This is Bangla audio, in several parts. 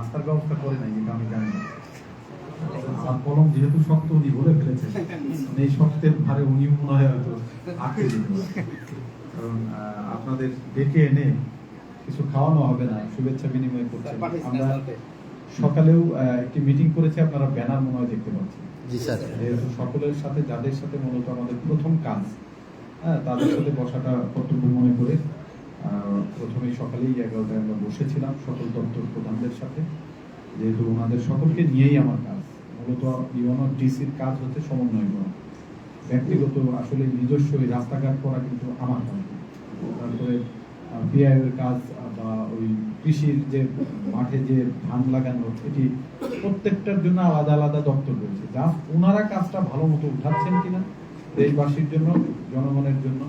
নাস্তার ব্যবস্থা করে নাই যেটা আমি জানি। আর কলম যেহেতু শক্ত উনি বলে ফেলেছেন মানে এই শক্তের ভারে উনি মনে হয় হয়তো আটকে কারণ আপনাদের ডেকে এনে কিছু খাওয়ানো হবে না শুভেচ্ছা বিনিময় করছেন আমরা সকালেও আহ, একটি মিটিং করেছি আপনারা ব্যানার মনে হয় দেখতে পাচ্ছেন। যেহেতু সকলের সাথে যাদের সাথে মূলত আমাদের প্রথম কাজ হ্যাঁ তাদের সাথে বসাটা কর্তব্য মনে করে আহ, প্রথমেই সকালেই এগারোটায় আমরা বসেছিলাম সকল দপ্তর প্রধানদের সাথে। যেহেতু ওনাদের সকলকে নিয়েই আমার কাজ মূলত ইউনো ডিসির কাজ হচ্ছে সমন্বয় করা। ব্যক্তিগত আসলে নিজস্ব এই রাস্তাঘাট করা কিন্তু আমার কাজ। তারপরে বিআইয়ের কাজ বা ওই কৃষির যে মাঠে যে ধান লাগানো এটি প্রত্যেকটার জন্য আলাদা আলাদা দপ্তর রয়েছে। যা ওনারা কাজটা ভালো মতো উঠাচ্ছেন কিনা দেশবাসীর জন্য জনগণের জন্য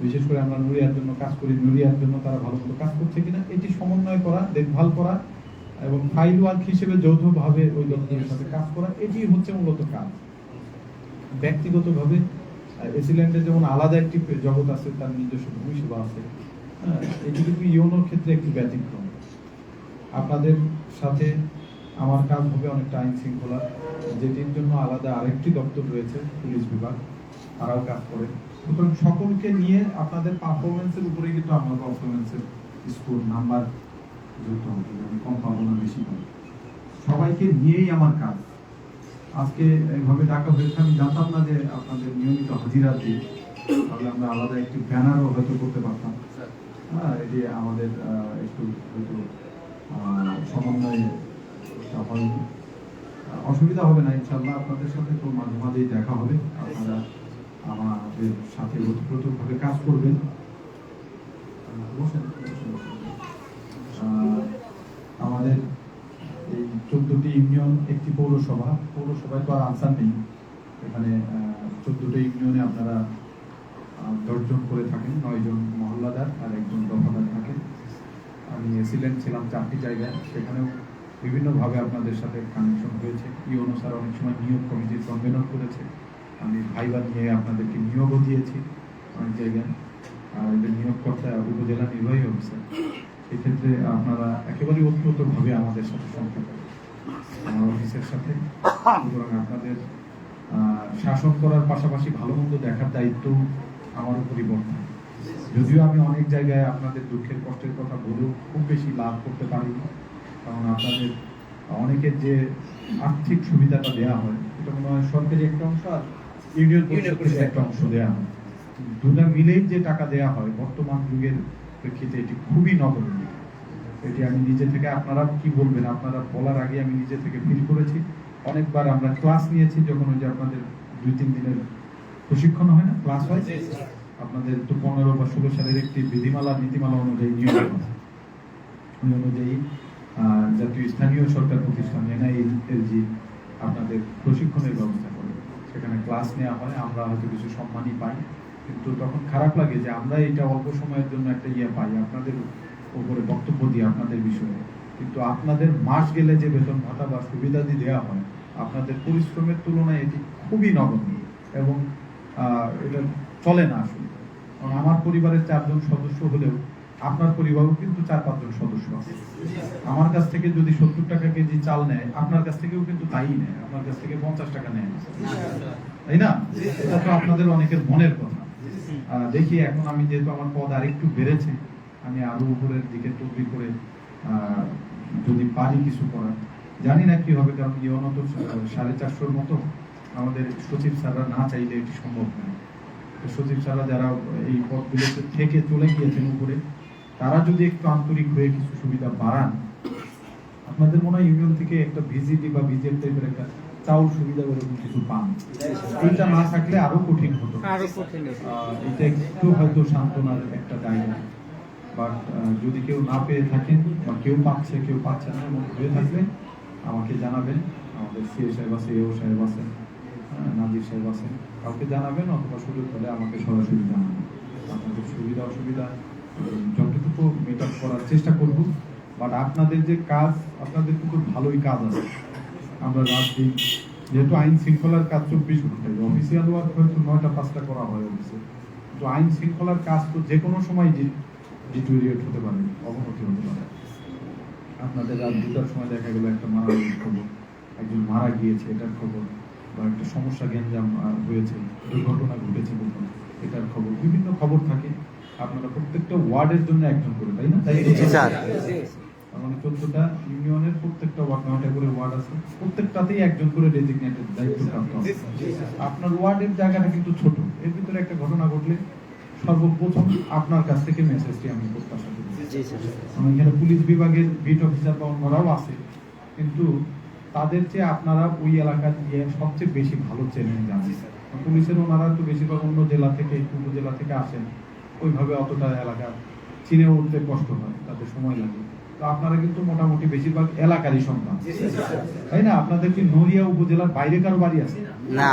বিশেষ করে আমরা নুরিয়ার জন্য কাজ করি নুরিয়ার জন্য তারা ভালো কাজ করছে কিনা এটি সমন্বয় করা দেখভাল করা এবং ফাইল ওয়ার্ক হিসেবে যৌথভাবে ওই দপ্তরের সাথে কাজ করা এটি হচ্ছে মূলত কাজ। ব্যক্তিগতভাবে এসিল্যান্ডে যেমন আলাদা একটি জগৎ আছে তার নিজস্ব ভূমিসভা আছে হ্যাঁ, এটি কিন্তু ইউনোর ক্ষেত্রে একটি ব্যতিক্রম। আপনাদের সাথে আমার কাজ হবে অনেকটা আইন শৃঙ্খলা যেটির জন্য আলাদা আরেকটি দপ্তর রয়েছে পুলিশ বিভাগ তারাও কাজ করে। সুতরাং সকলকে নিয়ে আপনাদের পারফরমেন্সের উপরে কিন্তু আমার পারফরমেন্সের স্কোর নাম্বার যুক্ত হবে কম পাবো না বেশি পাবো। সবাইকে নিয়েই আমার কাজ। আজকে এইভাবে ডাকা হয়েছে আমি জানতাম না যে আপনাদের নিয়মিত হাজিরা দিয়ে তাহলে আমরা আলাদা একটি ব্যানারও হয়তো করতে পারতাম। হ্যাঁ এটি আমাদের একটু হয়তো সমন্বয়ে হয়নি অসুবিধা হবে না ইনশাল্লাহ আপনাদের সাথে তো মাঝে মাঝেই দেখা হবে। আপনারা আমাদের সাথে ওতপ্রোতভাবে কাজ করবেন। আমাদের এই চোদ্দটি ইউনিয়ন, একটি পৌরসভা। পৌরসভায় তো আর আনসার নেই। এখানে চোদ্দটি ইউনিয়নে আপনারা দশজন করে থাকেন, নয়জন মহল্লাদার আর একজন দফাদার থাকেন। আমি এসিলেন্ট ছিলাম চারটি জায়গায়। সেখানেও বিভিন্নভাবে আপনাদের সাথে কানেকশন হয়েছে। ই অনুসারে অনেক সময় নিয়োগ কমিটির সম্মেলন করেছে। আমি ভাইবা নিয়ে আপনাদেরকে নিয়োগও দিয়েছি অনেক জায়গায়। আর এদের নিয়োগকর্তা উপজেলা নির্বাহী অফিসার। এক্ষেত্রে আপনারা একেবারে ওতপ্রোতভাবে আমাদের সাথে সম্পর্ক আমার অফিসের সাথে। সুতরাং আপনাদের শাসন করার পাশাপাশি ভালো মন্দ দেখার দায়িত্ব আমার উপরই বর্তায় যদিও আমি অনেক জায়গায় আপনাদের দুঃখের, কষ্টের কথা বলেও খুব বেশি লাভ করতে পারিনি। কারণ আপনাদের অনেকের যে আর্থিক সুবিধাটা দেওয়া হয়, এটা মনে হয় সরকারি একটা অংশ আর ইউনিয়ন পরিষদ। একটা অংশ দেওয়া হয়। দুটা মিলেই যে টাকা দেওয়া হয় বর্তমান যুগের প্রেক্ষিতে এটি খুবই নগণ্য। এটি আমি নিজে থেকে আপনারা কি বলবেন? আপনারা বলার আগে আমি নিজে থেকে ফিল করেছি। অনেকবার আমরা ক্লাস নিয়েছি যখন ওই যে আপনাদের দুই তিন দিনের প্রশিক্ষণ হয় না? ক্লাস হয়? আপনাদের তো পনেরো বা ষোলো সালের একটি বিধিমালা নীতিমালা অনুযায়ী নিয়ম ওই অনুযায়ী জাতীয় স্থানীয় সরকার প্রতিষ্ঠান এনআইএলজি আপনাদের প্রশিক্ষণের ব্যবস্থা। সেখানে ক্লাস নেওয়া হয়, আমরা হয়তো কিছু সম্মানই পাই। কিন্তু তখন খারাপ লাগে যে আমরা এটা অল্প সময়ের জন্য একটা ইয়ে পাই, আপনাদের উপরে বক্তব্য দিই আপনাদের বিষয়ে। কিন্তু আপনাদের মাস গেলে যে বেতন ভাতা বা সুবিধাদি দেওয়া হয়, আপনাদের পরিশ্রমের তুলনায় এটি খুবই নগণ্য এবং এটা চলে না আসলে। আমার পরিবারের চারজন সদস্য হলেও আপনার পরিবারও কিন্তু চার পাঁচজন সদস্য আছে। আমার কাছ থেকে যদি সত্তর টাকা কেজি চাল নেয়, আপনার কাছ থেকেও কিন্তু তাই নেয়। আপনার কাছ থেকে পঞ্চাশ টাকা নেয়। তাই না? এটা তো আপনাদের অনেকের মনের কথা। দেখি এখন আমি যেহেতু আমার পদ আরেকটু বেড়েছে, আমি আরও উপরের দিকে তৈরি করে যদি পারি কিছু করার। জানি না কি হবে, কারণ ইয়নো তো সাড়ে চারশোর মতো আমাদের সচিব স্যাররা না চাইলে এটি সম্ভব নয়। সচিব স্যাররা যারা এই পদগুলোতে থেকে চলে গিয়েছেন উপরে তারা যদি একটু আন্তরিক হয়ে কিছু সুবিধা বাড়ান আপনাদের মনে হয় ইউনিয়ন থেকে একটা ভিজিটি বা বিজেপি টাইপের একটা চাউল সুবিধা এরকম কিছু পান? এইটা না থাকলে আরও কঠিন হতো। এটা একটু হয়তো সান্ত্বনার একটা জায়গা বাট যদি কেউ না পেয়ে থাকেন বা কেউ পাচ্ছে কেউ পাচ্ছে না এমন হয়ে থাকলে আমাকে জানাবেন। আমাদের সিএ সাহেব আছে এও সাহেব আছেন নাজির সাহেব আছেন কাউকে জানাবেন অথবা সুযোগ হলে আমাকে সরাসরি জানাবেন। আপনাদের সুবিধা অসুবিধা আপ করার চেষ্টা করব। বাট আপনাদের যে কাজ, আপনাদের কিন্তু ভালোই কাজ আছে। আমরা রাত দিন, যেহেতু আইন শৃঙ্খলার কাজ চব্বিশ ঘন্টায় অফিসিয়াল ওয়ার্ক হয়তো নয়টা, পাঁচটা করা হয় অফিসে। তো আইন শৃঙ্খলার কাজ তো যে কোনো সময় ডিটোরিয়েট হতে পারে, অবনতি হতে পারে। আপনাদের রাত দুটার সময় দেখা গেল, একটা মারামারির খবর। একজন মারা গিয়েছে, এটার খবর। বা একটা সমস্যা, গ্যাঞ্জাম হয়েছে, দুর্ঘটনা ঘটেছে কোথাও এটার খবর। বিভিন্ন খবর থাকে। আপনারা প্রত্যেকটা ওয়ার্ডের জন্য একজন করে তাই না? তাই জি, স্যার। মানে চোদ্দটা ইউনিয়নের প্রত্যেকটা ওয়ার্ড নয়টা করে ওয়ার্ড আছে। প্রত্যেকটাতেই একজন করে ডেজিগনেটেড দায়িত্বপ্রাপ্ত আপনার ওয়ার্ডের জায়গাটা কিন্তু ছোট। এর ভিতরে একটা ঘটনা ঘটলে সর্বপ্রথম আপনার কাছ থেকে মেসেজটি আমি প্রত্যাশা করি। জি স্যার কারণ এখানে পুলিশ বিভাগের বিট অফিসার বা অন্যরাও আছে। কিন্তু তাদের চেয়ে আপনারা ওই এলাকার গিয়ে সবচেয়ে বেশি ভালো চেনেন জানেন। পুলিশের ওনারা তো বেশিরভাগ অন্য জেলা থেকে উপজেলা থেকে আসেন। ওইভাবে অতটা এলাকা চিনে উঠতে কষ্ট হয় তাদের সময় লাগে। তো আপনারা কিন্তু মোটামুটি বেশিরভাগ এলাকারই সন্তান। তাই না? আপনাদের কি নড়িয়া উপজেলার বাইরে কারও বাড়ি আছে? না।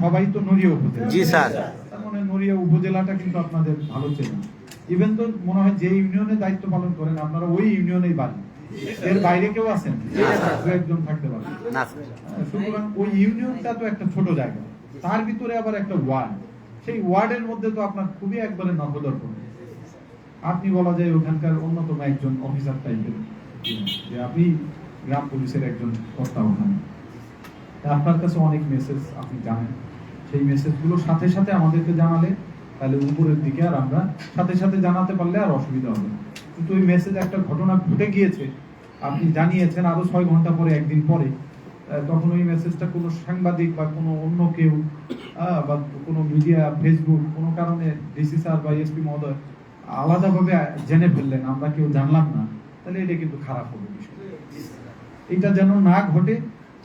সবাই তো নড়িয়া উপজেলা। জি, স্যার। তার মানে নড়িয়া উপজেলাটা কিন্তু আপনাদের ভালো চেনা ইভেন তো মনে হয় যে ইউনিয়নে দায়িত্ব পালন করেন আপনারা ওই ইউনিয়নেই বাড়ি। এর বাইরে কেউ আছেন? দু একজন থাকতে পারে। না স্যার। হ্যাঁ, সুতরাং ওই ইউনিয়নটা তো একটা ছোট জায়গা। তার ভিতরে আবার একটা ওয়ার্ড। সেই ওয়ার্ডের মধ্যে তো আপনার খুবই একবারে নখদর্পণ আপনি বলা যায় ওখানকার অন্যতম একজন অফিসার টাইপের। যে আপনি গ্রাম পুলিশের একজন কর্তা ওখানে। আপনার কাছে অনেক মেসেজ আপনি জানেন। সেই মেসেজগুলো সাথে সাথে আমাদেরকে জানালে, তাহলে উপরের দিকে আর আমরা সাথে সাথে জানাতে পারলে আর অসুবিধা হবে। কিন্তু ওই মেসেজ একটা ঘটনা ঘটে গিয়েছে। আপনি জানিয়েছেন আরও ছয় ঘণ্টা পরে, একদিন পরে। তখন ওই মেসেজটা কোনো সাংবাদিক বা কোনো অন্য কেউ বা কোনো মিডিয়া ফেসবুক কোনো কারণে ডিসি স্যার বা এসপি মহোদয় আলাদাভাবে জেনে ফেললেন, আমরা কেউ জানলাম না। তাহলে এটা কিন্তু খারাপ হবে বিষয়। এটা যেন না ঘটে,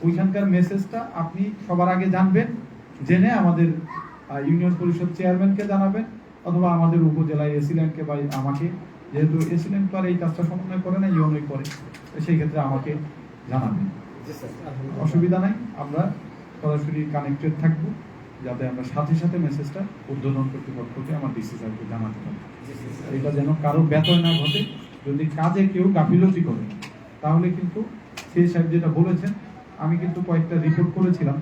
ওইখানকার মেসেজটা আপনি সবার আগে জানবেন, জেনে আমাদের ইউনিয়ন পরিষদ চেয়ারম্যানকে জানাবেন, অথবা আমাদের উপজেলায় এসিল্যান্ডকে বা আমাকে, যেহেতু এসিল্যান্ড তো আর এই কাজটা সমন্বয় করে না ইউনোই করে সেই ক্ষেত্রে আমাকে জানাবেন। অসুবিধা নাই, আমরা সরাসরি কানেক্টেড থাকব, যাতে আমরা সাথে সাথে মেসেজটা উদ্বোধন কর্তৃপক্ষকে আমার ডিসি স্যারকে জানাতে পারি এটা যেন কারও ব্যতয় না ঘটে, যদি কাজে কেউ গাফিলতি করে, তাহলে কিন্তু সেই সাহেব যেটা বলেছেন, আমি কিন্তু কয়েকটা রিপোর্ট করেছিলাম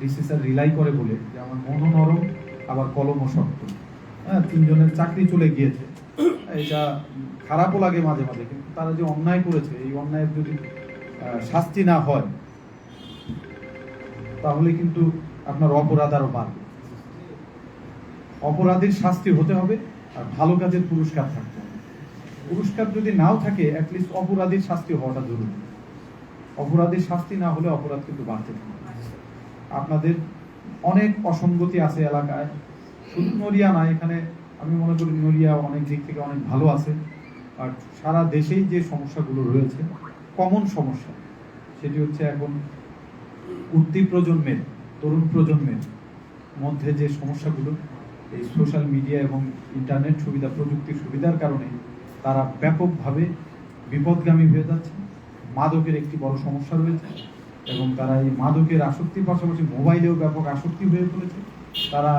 ডিসি স্যার রিলাই করে বলে, যে আমার মনও নরম, আবার কলমও শক্ত। হ্যাঁ তিনজনের চাকরি চলে গিয়েছে। এটা খারাপও লাগে মাঝে মাঝে, কিন্তু তারা যে অন্যায় করেছে, এই অন্যায়ের যদি শাস্তি না হয়, তাহলে কিন্তু আপনার অপরাধ আরও বাড়বে। অপরাধীর শাস্তি হতে হবে আর ভালো কাজের পুরস্কার থাকতে হবে। পুরস্কার যদি নাও থাকে অ্যাটলিস্ট অপরাধীর শাস্তি হওয়াটা জরুরি। অপরাধীর শাস্তি না হলে অপরাধ কিন্তু বাড়তে থাকে আপনাদের অনেক অসঙ্গতি আছে এলাকায়। শুধু নড়িয়া না, এখানে আমি মনে করি নড়িয়া অনেক দিক থেকে অনেক ভালো আছে। আর সারা দেশেই যে সমস্যাগুলো রয়েছে কমন সমস্যা। সেটি হচ্ছে এখন উঠতি প্রজন্মের, তরুণ প্রজন্মের মধ্যে যে সমস্যাগুলো, এই সোশ্যাল মিডিয়া এবং ইন্টারনেট সুবিধা, প্রযুক্তির সুবিধার কারণে তারা ব্যাপকভাবে বিপদগামী হয়ে যাচ্ছে। মাদকের একটি বড় সমস্যা রয়েছে এবং তারা এই মাদকের আসক্তির পাশাপাশি মোবাইলেও ব্যাপক আসক্তি হয়ে পড়েছে। তারা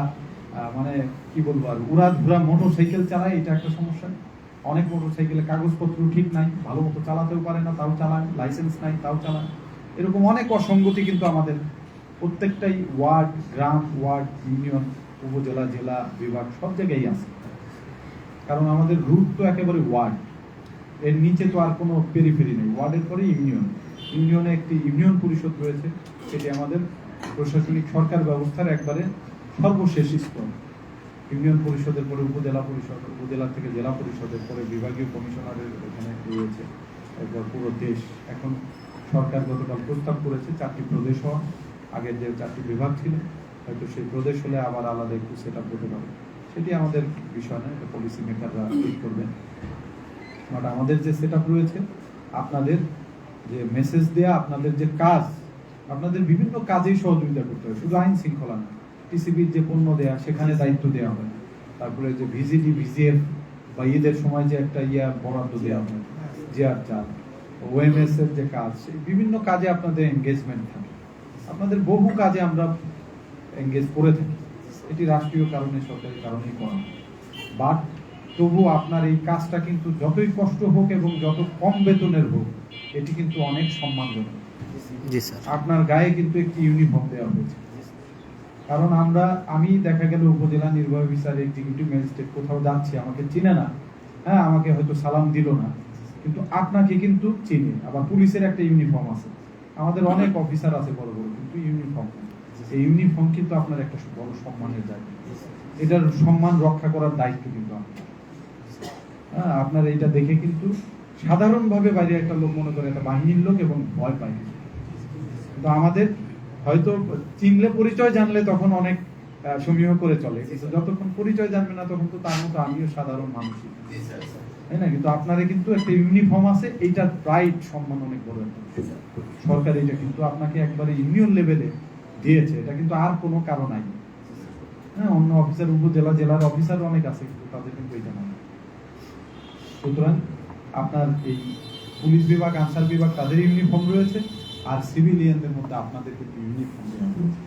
মানে কি বলব আর ধুরা মোটর সাইকেল চালায়, এটা একটা সমস্যা। অনেক মোটর সাইকেলে কাগজপত্র ঠিক নাই, ভালো মতো চালাতেও পারে না, তাও চালায় লাইসেন্স নাই, তাও চালায়। এরকম অনেক অসঙ্গতি কিন্তু আমাদের প্রত্যেকটাই ওয়ার্ড, গ্রাম, ওয়ার্ড, ইউনিয়ন, উপজেলা, জেলা, বিভাগ, সব জায়গায় আছে। কারণ আমাদের রুট তো একেবারে ওয়ার্ড। এর নিচে তো আর কোনো পেরিফেরি নেই। ওয়ার্ডের পরে ইউনিয়ন। ইউনিয়নে একটি ইউনিয়ন পরিষদ রয়েছে, সেটি আমাদের প্রশাসনিক সরকার ব্যবস্থার একবারে সর্বশেষ স্তর। ইউনিয়ন পরিষদের পরে উপজেলা পরিষদ, উপজেলা থেকে জেলা পরিষদের পরে বিভাগীয় কমিশনারের এখানে রয়েছে এরপর পুরো দেশ। এখন সরকার গতকাল প্রস্তাব করেছে চারটি প্রদেশ হওয়া আগের যে চারটি বিভাগ ছিল, হয়তো সেই প্রদেশ হলে আবার আলাদা একটু সেট আপ হতে পারে। সেটি আমাদের বিষয় না এটা পলিসি মেকাররা ঠিক করবেন বাট আমাদের যে সেট রয়েছে, আপনাদের যে মেসেজ দেয়া, আপনাদের যে কাজ, আপনাদের বিভিন্ন কাজেই সহযোগিতা করতে হবে। শুধু আইন শৃঙ্খলা না টিসিবির যে পণ্য দেয়া সেখানে দায়িত্ব দেওয়া হয়। তারপরে যে ভিজিডি ভিজিএফ বা ঈদের সময় যে একটা ইয়া বরাদ্দ দেওয়া হয় জিআর চাল ওএমএস এর যে কাজ সেই বিভিন্ন কাজে আপনাদের এনগেজমেন্ট থাকে। আপনাদের বহু কাজে আমরা এনগেজ করে থাকি। এটি রাষ্ট্রীয় কারণে সরকারি কারণেই করা হয়। বাট তবু আপনার এই কাজটা কিন্তু যতই কষ্ট হোক এবং যত কম বেতনের হোক এটি কিন্তু অনেক সম্মানজনক। আপনার গায়ে কিন্তু একটি ইউনিফর্ম দেওয়া হয়েছে। কারণ আমরা আমি দেখা গেল উপজেলা নির্বাহী অফিসার এক্সিকিউটিভ ম্যাজিস্ট্রেট কোথাও যাচ্ছি আমাকে চিনে না। হ্যাঁ আমাকে হয়তো সালাম দিল না। কিন্তু আপনাকে কিন্তু চিনি। আবার পুলিশের একটা ইউনিফর্ম আছে। আমাদের অনেক অফিসার আছে বড় বড় কিন্তু ইউনিফর্ম। এই ইউনিফর্ম কিন্তু আপনার একটা বড় সম্মানের জায়গা। এটার সম্মান রক্ষা করার দায়িত্ব কিন্তু আপনার। হ্যাঁ, আপনার এইটা দেখে কিন্তু সাধারণভাবে বাইরে একটা লোক মনে করে একটা বাহিনীর লোক এবং ভয় পায়। কিন্তু আমাদের হয়তো চিনলে পরিচয় জানলে তখন অনেক সমীহ করে চলে। যতক্ষণ পরিচয় জানবে না, তখন তো তার মতো আমিও সাধারণ মানুষই। তাই না? কিন্তু আপনারে কিন্তু একটা ইউনিফর্ম আছে এইটার প্রাইড সম্মান অনেক বড়। সরকার এটা কিন্তু আপনাকে একবারে ইউনিয়ন লেভেলে দিয়েছে। এটা কিন্তু আর কোনো কারণ নাই। হ্যাঁ অন্য অফিসার উপজেলা, জেলার অফিসার অনেক আছে, কিন্তু তাদের কিন্তু এটা নাই। সুতরাং আপনার এই পুলিশ বিভাগ, আনসার বিভাগ, তাদের ইউনিফর্ম রয়েছে। আর সিভিলিয়ানদের মধ্যে আপনাদেরকে ইউনিফর্ম দেওয়া হয়েছে।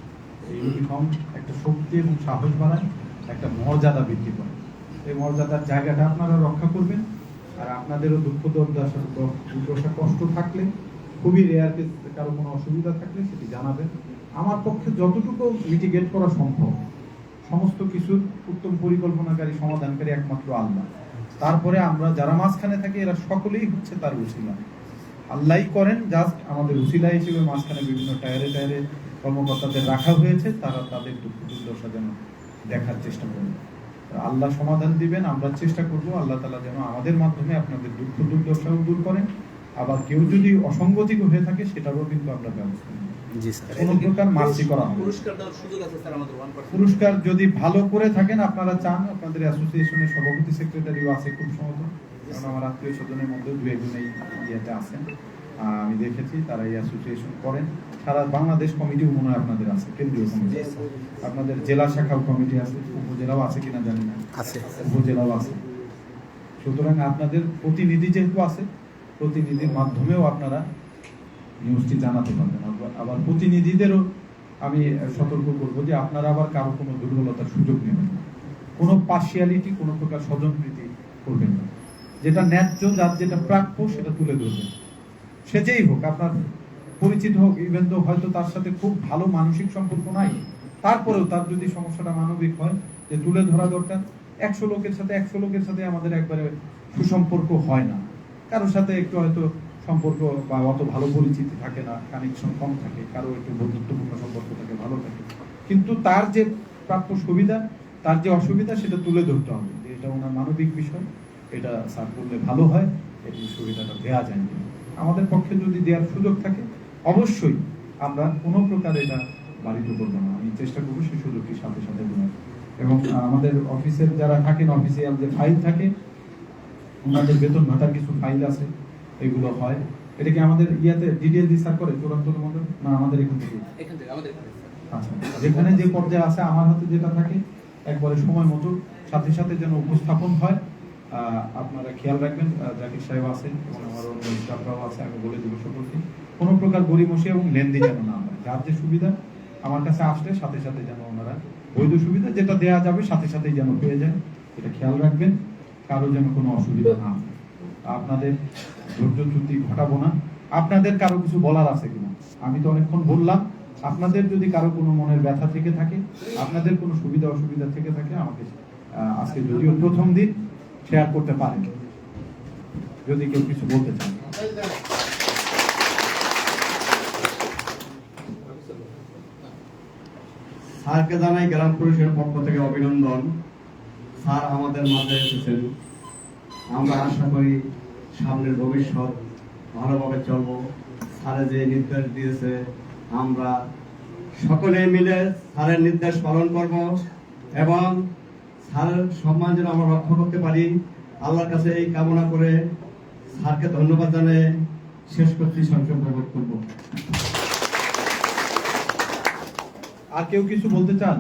এই ইউনিফর্ম একটা শক্তি এবং সাহস বাড়ায়, একটা মর্যাদা বৃদ্ধি করে। এই মর্যাদার জায়গাটা আপনারা রক্ষা করবেন। আর আপনাদেরও দুঃখ দুর্দশা দুর্দশা কষ্ট থাকলে, খুবই রেয়ার কারও কোনো অসুবিধা থাকলে সেটি জানাবেন। আমার পক্ষে যতটুকু মিটিগেট করা সম্ভব, সমস্ত কিছুর উত্তম পরিকল্পনাকারী, সমাধানকারী একমাত্র আল্লাহ। তারপরে আমরা যারা মাঝখানে থাকি, এরা সকলেই হচ্ছে তার উসিলা আল্লাহই করেন জাস্ট আমাদের উসিলা হিসেবে মাঝখানে বিভিন্ন টায়ারে টায়ারে কর্মকর্তাদের রাখা হয়েছে তারা তাদের দুঃখ দুর্দশা যেন দেখার চেষ্টা করবে আল্লাহ সমাধান দিবেন আমরা চেষ্টা করব আল্লাহ তালা যেন আমাদের মাধ্যমে আপনাদের দুঃখ দুর্দশাও দূর করেন। আবার কেউ যদি অসঙ্গতি হয়ে থাকে সেটারও কিন্তু আমরা ব্যবস্থা নেব জি স্যার। কোনো প্রকার মার্সি করা হবে না। পুরস্কার দেওয়ার সুযোগ আছে স্যার আমাদের ওয়ান পুরস্কার যদি ভালো করে থাকেন আপনারা চান আপনাদের অ্যাসোসিয়েশনের সভাপতি সেক্রেটারিও আছে খুব সম্ভবত। কারণ আমার আত্মীয় স্বজনের মধ্যে দু একজন এই ইয়েতে আছেন। আমি দেখেছি তারা এই অ্যাসোসিয়েশন করেন। সারা বাংলাদেশ কমিটিও মনে হয় আপনাদের আছে কেন্দ্রীয় কমিটি আপনাদের জেলা শাখাও কমিটি আছে উপজেলাও আছে কিনা জানি না। আছে। উপজেলাও আছে। সুতরাং আপনাদের প্রতিনিধি যেহেতু আছে প্রতিনিধির মাধ্যমেও আপনারা নিউজটি জানাতে পারবেন। আবার- প্রতিনিধিদেরও আমি সতর্ক করব যে আপনারা আবার কারও কোনো দুর্বলতার সুযোগ নেবেন না। কোনো পার্সিয়ালিটি কোনো প্রকার স্বজনপ্রীতি করবেন না। যেটা ন্যায্য, যার যেটা প্রাপ্য, সেটা তুলে ধরবেন সে যেই হোক, আপনার পরিচিত হোক ইভেন তো হয়তো তার সাথে খুব ভালো মানসিক সম্পর্ক নাই, তারপরেও তার যদি সমস্যাটা মানবিক হয়, যে তুলে ধরা দরকার, একশো লোকের সাথে, একশো লোকের সাথে আমাদের একবারে সুসম্পর্ক হয় না। কারোর সাথে একটু হয়তো সম্পর্ক বা অত ভালো পরিচিতি থাকে না কানেকশন কম থাকে, কারও একটু বন্ধুত্বপূর্ণ সম্পর্ক থাকে, ভালো থাকে। কিন্তু তার যে প্রাপ্য সুবিধা, তার যে অসুবিধা, সেটা তুলে ধরতে হবে। যে এটা ওনার মানবিক বিষয়। এটা স্যার করলে ভালো হয় এই সুবিধাটা দেওয়া যায়। না। আমাদের পক্ষে যদি দেওয়ার সুযোগ থাকে অবশ্যই আমরা কোনো প্রকার এটা বাড়িতে করব না। আমি চেষ্টা করব সেই সুযোগটির সাথে সাথে দেওয়ার। এবং আমাদের অফিসের যারা থাকেন অফিসিয়াল যে ফাইল থাকে ওনাদের বেতন ভাতার কিছু ফাইল আছে এগুলো হয়। এটা কি আমাদের ইয়াতে ডিটেল স্যার করে চূড়ান্ত মন্ডল না আমাদের এখান থেকে? এখান থেকে আমাদের এখানে আচ্ছা যেখানে যে পর্যায়ে আছে আমার হাতে যেটা থাকে একবারে সময় মতো সাথে সাথে যেন উপস্থাপন হয় আপনারা খেয়াল রাখবেন জাকির সাহেব আছেন এবং আমার অন্য স্টাফরাও আছে, আমি বলে দেবো সকলকে। কোনো প্রকার গরিমসি এবং লেনদি যেন না হয়, যার যে সুবিধা আমার কাছে আসলে সাথে সাথে যেন ওনারা বৈধ সুবিধা যেটা দেয়া যাবে সাথে সাথেই যেন পেয়ে যায় এটা খেয়াল রাখবেন, কারও যেন কোনো অসুবিধা না হয়। আপনাদের ধৈর্য চ্যুতি ঘটাবো না। আপনাদের কারও কিছু বলার আছে কিনা? আমি তো অনেকক্ষণ বললাম, আপনাদের যদি কারও কোনো মনের ব্যথা থেকে থাকে, আপনাদের কোনো সুবিধা অসুবিধা থেকে থাকে, আমাকে আজকে যদিও প্রথম দিন শেয়ার করতে পারেন যদি কেউ কিছু বলতে চান স্যারকে জানাই গ্রাম পুলিশের পক্ষ থেকে অভিনন্দন। স্যার আমাদের মাঝে এসেছেন। আমরা আশা করি সামনের ভবিষ্যৎ ভালোভাবে চলব। স্যারে যে নির্দেশ দিয়েছে, আমরা সকলে মিলে স্যারের নির্দেশ পালন করব এবং স্যারের সম্মান যেন আমরা রক্ষা করতে পারি। আল্লাহর কাছে এই কামনা করে স্যারকে ধন্যবাদ জানিয়ে শেষ করছি সংক্ষেপ বক্তব্য। আর কেউ কিছু বলতে চান?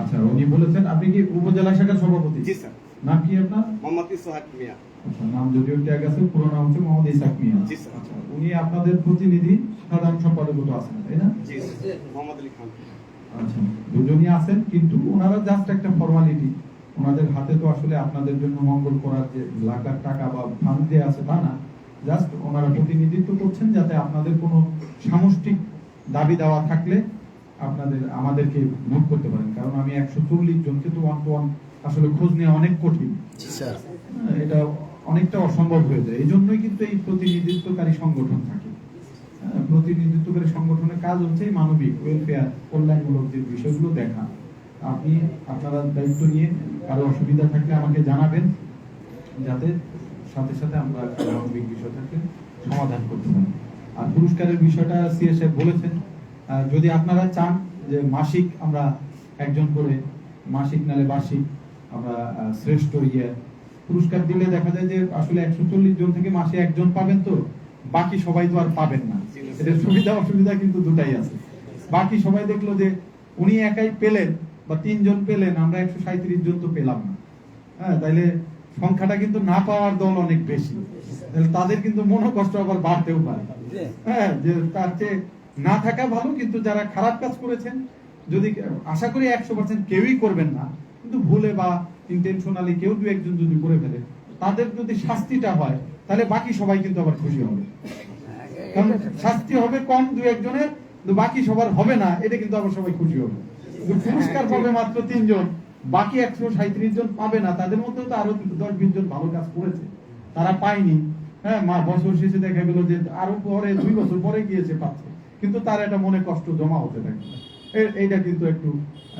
আচ্ছা উনি বলেছেন আপনি কি উপজেলা শাখার সভাপতি? জি স্যার। নাম কি আপনার? মোহাম্মদ ইসহাক মিয়া। আচ্ছা, নাম যদিও ট্যাগ আছে পুরো নাম হচ্ছে মোহাম্মদ ইসাক মিয়া। জি, স্যার। আচ্ছা, উনি আপনাদের প্রতিনিধি সাধারণ সম্পাদক আছেন তাই না? জি মোহাম্মদ আলী খান। আচ্ছা দুজনই আছেন কিন্তু ওনারা জাস্ট একটা ফর্মালিটি ওনাদের হাতে তো আসলে আপনাদের জন্য মঙ্গল করার যে লাখ লাখ টাকা বা ফান্ড যে আছে তা না। জাস্ট ওনারা প্রতিনিধিত্ব করছেন যাতে আপনাদের কোনো সামষ্টিক দাবি দেওয়া থাকলে আপনাদের আমাদেরকে নোট করতে পারেন। কারণ আমি একশো চল্লিশ জনকে তো ওয়ান টু ওয়ান আসলে খোঁজ নেওয়া অনেক কঠিন। হ্যাঁ, এটা অনেকটা অসম্ভব হয়ে যায়। এই জন্যই কিন্তু এই প্রতিনিধিত্বকারী সংগঠন থাকে। প্রতিনিধিত্বকারী সংগঠনের কাজ হচ্ছে মানবিক ওয়েলফেয়ার কল্যাণমূলক যে বিষয়গুলো দেখা। আপনি, আপনারা দায়িত্ব নিয়ে কারও অসুবিধা থাকলে আমাকে জানাবেন, যাতে সাথে সাথে আমরা মানবিক বিষয়টাকে সমাধান করতে পারি। আর পুরস্কারের বিষয়টা সিএসএফ বলেছেন। যদি আপনারা চান যে মাসিক আমরা একজন করে, মাসিক নালে বার্ষিক আমরা শ্রেষ্ঠ ইয়ে পুরস্কার দিলে দেখা যায় যে আসলে একশো চল্লিশ জন থেকে মাসে একজন পাবেন তো, বাকি সবাই তো আর পাবেন না। এটার সুবিধা অসুবিধা কিন্তু দুটাই আছে। বাকি সবাই দেখল যে উনি একাই পেলেন বা তিনজন পেলেন, আমরা একশো সাঁত্রিশ জন তো পেলাম না। হ্যাঁ তাইলে সংখ্যাটা কিন্তু না পাওয়ার দল অনেক বেশি। তাদের কিন্তু মনোকষ্ট আবার বাড়তেও পারে। হ্যাঁ যে তার চেয়ে না থাকা ভালো, কিন্তু যারা খারাপ কাজ করেছেন, যদি আশা করি একশো পার্সেন্ট কেউই করবেন না, কিন্তু ভুলে বা ইন্টেনশনালি কেউ দু একজন যদি করে ফেলে, তাদের যদি শাস্তিটা হয় তাহলে বাকি সবাই কিন্তু আবার খুশি হবে। কারণ শাস্তি হবে কম দু একজনের কিন্তু বাকি সবার হবে না এটা কিন্তু আবার সবাই খুশি হবে। পুরস্কার পাবে মাত্র তিনজন বাকি একশো সাঁত্রিশ জন পাবে না তাদের মধ্যেও তো আরও দশ বিশ জন ভালো কাজ করেছে। তারা পায়নি। হ্যাঁ মা বছর শেষে দেখা গেল যে আরও পরে দুই বছর পরে গিয়েছে পাচ্ছে। কিন্তু তার একটা মনে কষ্ট জমা হতে থাকে। এইটা কিন্তু একটু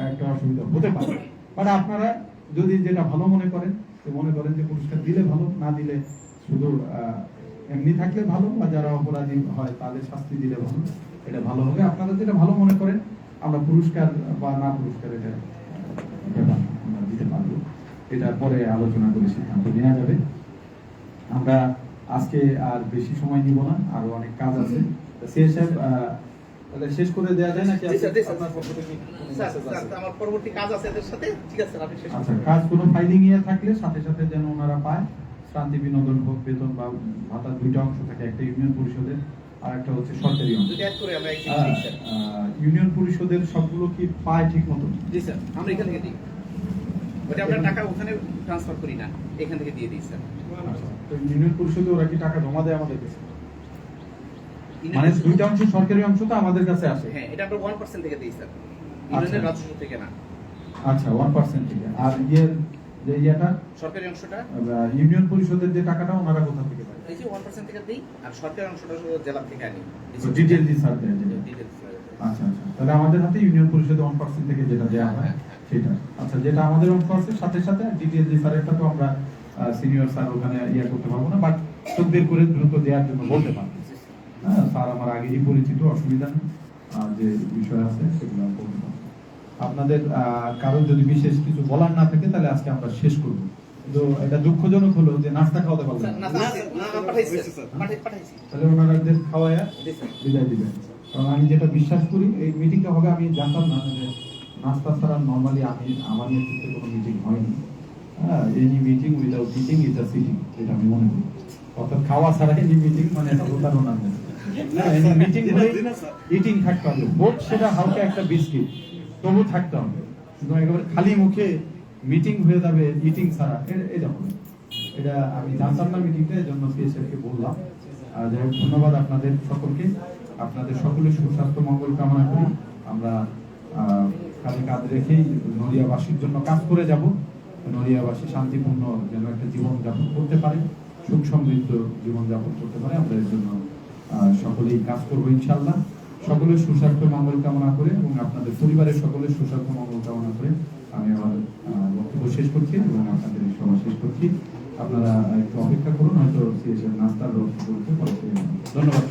একটা অসুবিধা হতে পারে। বাট আপনারা যদি যেটা ভালো মনে করেন মনে করেন যে পুরস্কার দিলে ভালো না দিলে শুধু আহ, এমনি থাকলে ভালো বা যারা অপরাধী হয় তাদের শাস্তি দিলে ভালো। এটা ভালো হবে। আপনারা যেটা ভালো মনে করেন আমরা পুরস্কার বা না পুরস্কার এটা ব্যাপার আমরা দিতে পারব। এটা পরে আলোচনা করে সিদ্ধান্ত নেওয়া যাবে। আমরা আজকে আর বেশি সময় নিব না আরও অনেক কাজ আছে। তাহলে শেষ করে দেওয়া যায় নাকি। আপনার পক্ষ থেকে? আমার পরবর্তী কাজ আছে এদের সাথে। ঠিক আছে আপনি শেষ আচ্ছা কাজ কোনো ফাইলিং ইয়ে থাকলে সাথে সাথে যেন ওনারা পায়। শান্তি বিনোদন ভোগ বেতন বা ভাতা দুইটা অংশ থাকে একটা ইউনিয়ন পরিষদের আর একটা হচ্ছে সরকারি ইউনিয়ন পরিষদের সবগুলো কি পায় ঠিক মতো জি স্যার। আমরা এখান থেকে দিই। ওটা আমরা টাকা ওখানে ট্রান্সফার করি না। এখান থেকে দিয়ে দিই স্যার। আচ্ছা, তো ইউনিয়ন পরিষদে ওরা কি টাকা জমা দেয় আমাদের কাছে? মানে দুইটা অংশ সরকারি অংশ তো আমাদের কাছে আসে। হ্যাঁ এটা আমরা ওয়ান পার্সেন্ট থেকে দিই স্যার। ইউনিয়নের আচ্ছা। রাজস্ব থেকে না। আচ্ছা ওয়ান পার্সেন্ট থেকে। আর ইয়ের যে ইয়েটা সরকারি অংশটা? ইউনিয়ন পরিষদের যে টাকাটা ওনারা কোথা থেকে পায়? এই যে ওয়ান পার্সেন্ট থেকে দিই আর সরকারি অংশটা শুধু জেলা থেকে আনি। তো ডিটেল দিয়ে স্যার দেয় যেটা। আচ্ছা আচ্ছা। তাহলে আমাদের হাতে ইউনিয়ন পরিষদে ওয়ান পার্সেন্ট থেকে যেটা দেওয়া হয় সেটা। আচ্ছা যেটা আমাদের অংশ আছে সাথে সাথে ডিটেল দিয়ে স্যারেরটা তো আমরা সিনিয়র স্যার ওখানে ইয়ে করতে পারব না বাট চোখ বের করে দ্রুত দেওয়ার জন্য বলতে পারব। হ্যাঁ স্যার আমার আগেই পরিচিত অসুবিধা নেই আর যে বিষয় আছে সেগুলো আপনাদের কারও যদি বিশেষ কিছু বলার না থাকে তাহলে আজকে আমরা শেষ করব। তো এটা দুঃখজনক হলো যে নাস্তা খাওয়াতে পারলাম স্যার, না, না। স্যার, না, না, পাঠাইছি, স্যার। পাঠাই- পাঠাইছি। তাহলে ওনাদের খাওয়ায়া। বিদায় দিবেন। কারণ আমি যেটা বিশ্বাস করি এই মিটিংটা হবে আমি জানতাম না যে নাস্তা ছাড়া নর্মালি আমি আমার নেতৃত্বে কোনো মিটিং হয়নি। হ্যাঁ any meeting without eating is a sitting এটা আমি মনে করি। অর্থাৎ খাওয়া ছাড়া এনি মিটিং মানে এটা প্রতারণা মিটিং হলে ইটিং থাকতে হবে। সেটা হালকা একটা বিস্কিট তবু থাকতে হবে। কিন্তু একেবারে খালি মুখে মিটিং হয়ে যাবে ইটিং ছাড়া। এটা হবে এটা আমি জানতাম না মিটিংটা এই জন্য পিএসএফকে বললাম। আর যাই ধন্যবাদ আপনাদের সকলকে। আপনাদের সকলের সুস্বাস্থ্য, মঙ্গল কামনা করি। আমরা কাঁধে কাঁধ রেখেই নদিয়াবাসীর জন্য কাজ করে যাব। নদিয়াবাসী শান্তিপূর্ণ যেন একটা জীবন যাপন করতে পারে, সুখ সমৃদ্ধ জীবন যাপন করতে পারে। আমরা এর জন্য সকলেই কাজ করব ইনশাল্লাহ সকলের সুস্বাস্থ্য মঙ্গল কামনা করে এবং আপনাদের পরিবারের সকলের সুস্বাস্থ্য মঙ্গল কামনা করে আমি আমার বক্তব্য শেষ করছি এবং আপনাদের সভা শেষ করছি। আপনারা একটু অপেক্ষা করুন, হয়তো নাস্তার ব্যবস্থা করতে ধন্যবাদ।